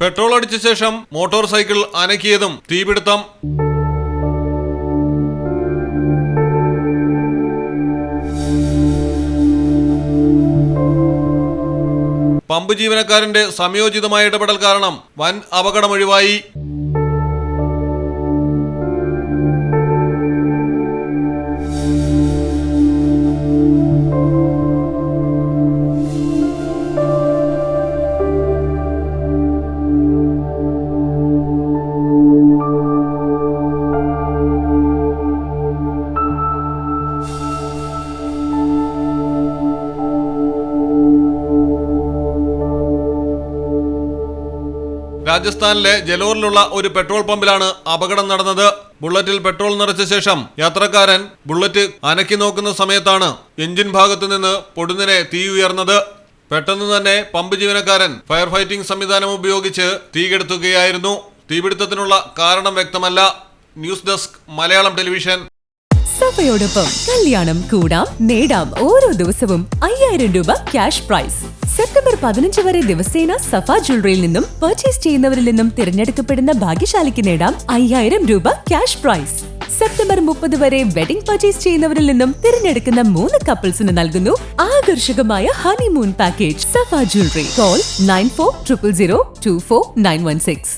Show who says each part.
Speaker 1: Petrol അടിച്ച ശേഷം motor cycle അനക്കിയതും തീപിടുത്തം. പമ്പ് ജീവനക്കാരന്റെ സംയോജിതമായ ഇടപെടൽ കാരണം വൻ അപകടമൊഴിവായി രാജസ്ഥാനിലെ ജലോറിലുള്ള ഒരു പെട്രോൾ പമ്പിലാണ് അപകടം നടന്നത്. ബുള്ളറ്റിൽ പെട്രോൾ നിറച്ച ശേഷം യാത്രക്കാരൻ ബുള്ളറ്റ് അനക്കി നോക്കുന്ന സമയത്താണ് എഞ്ചിൻ ഭാഗത്തു നിന്ന് പൊടുന്നിനെ തീ ഉയർന്നത്. പെട്ടെന്ന് തന്നെ പമ്പ് ജീവനക്കാരൻ ഫയർ ഫൈറ്റിംഗ് സംവിധാനം ഉപയോഗിച്ച് തീകെടുത്തുകയായിരുന്നു തീപിടുത്തത്തിനുള്ള കാരണം വ്യക്തമല്ല. News desk Malayalam television.
Speaker 2: സഭയോടൊപ്പം കല്യാണം കൂടാം നേടാം ഓരോ ദിവസവും അയ്യായിരം രൂപ ക്യാഷ് പ്രൈസ്. സെപ്റ്റംബർ പതിനഞ്ച് വരെ ദിവസേന സഫ ജ്വല്ലറിയിൽ നിന്നും പർച്ചേസ് ചെയ്യുന്നവരിൽ നിന്നും തിരഞ്ഞെടുക്കപ്പെടുന്ന ഭാഗ്യശാലിക്ക് നേടാം അയ്യായിരം രൂപ ക്യാഷ് പ്രൈസ് സെപ്റ്റംബർ മുപ്പത് വരെ വെഡിംഗ് പർച്ചേസ് ചെയ്യുന്നവരിൽ നിന്നും തിരഞ്ഞെടുക്കുന്ന മൂന്ന് കപ്പിൾസിന് നൽകുന്നു ആകർഷകമായ honeymoon package Safa jewellery. Call nine four triple zero two four nine one six